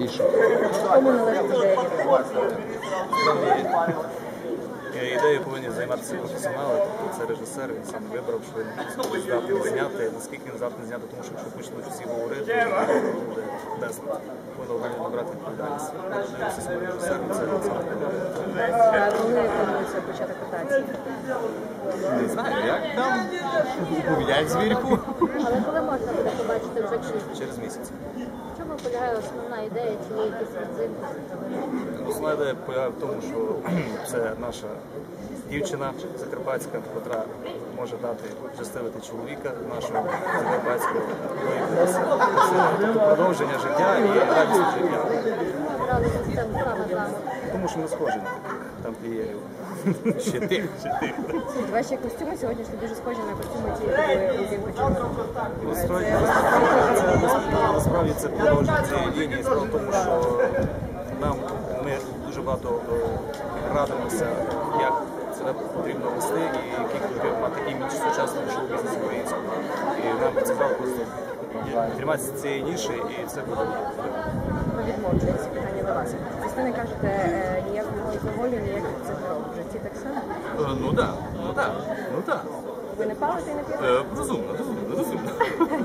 Ідея? Е, Ідеєю повинні займатися професіонали, тобто це режисер, він сам вибрав, що він здатний зняти, наскільки він здатний зняти, тому що якщо почнуть всі говорити, буде безлад. Повинно набрати відповідальність. Свого режисеру, це саме головне. А Коли планується початок ротації? Не знаю, як там як звірку. Але коли можна буде побачити вже чисто? через місяць. В чому полягає основна ідея цієї якісь родзинки? Основна ідея полягає в тому, що це наша дівчина закарпатська, котра може дати щасливити чоловіка нашого закарпатського продовження життя і радість життя. Тому що ми схожі на таких тамплієрів. Ще тих, ще тих. Ваші костюми сьогоднішні дуже схожі на костюми ті, які ви взимку чули. Насправді, це, продовження цієї лінії. Справа в тому, що нам ми дуже багато е, радимося, як себе потрібно вести і який потрібно мати імідж сучасного шоу-бізнесу українського. І нам цікаво просто триматися цієї ніші, і це буде. Ви відмовчуєтеся питання до вас. Частини кажете, е, ніякого як це. В житті так само. Е, Ну так, ну так, ну так. Ви не палите і не п'єте? Е, Розумно, розумно, розумно. Дякую.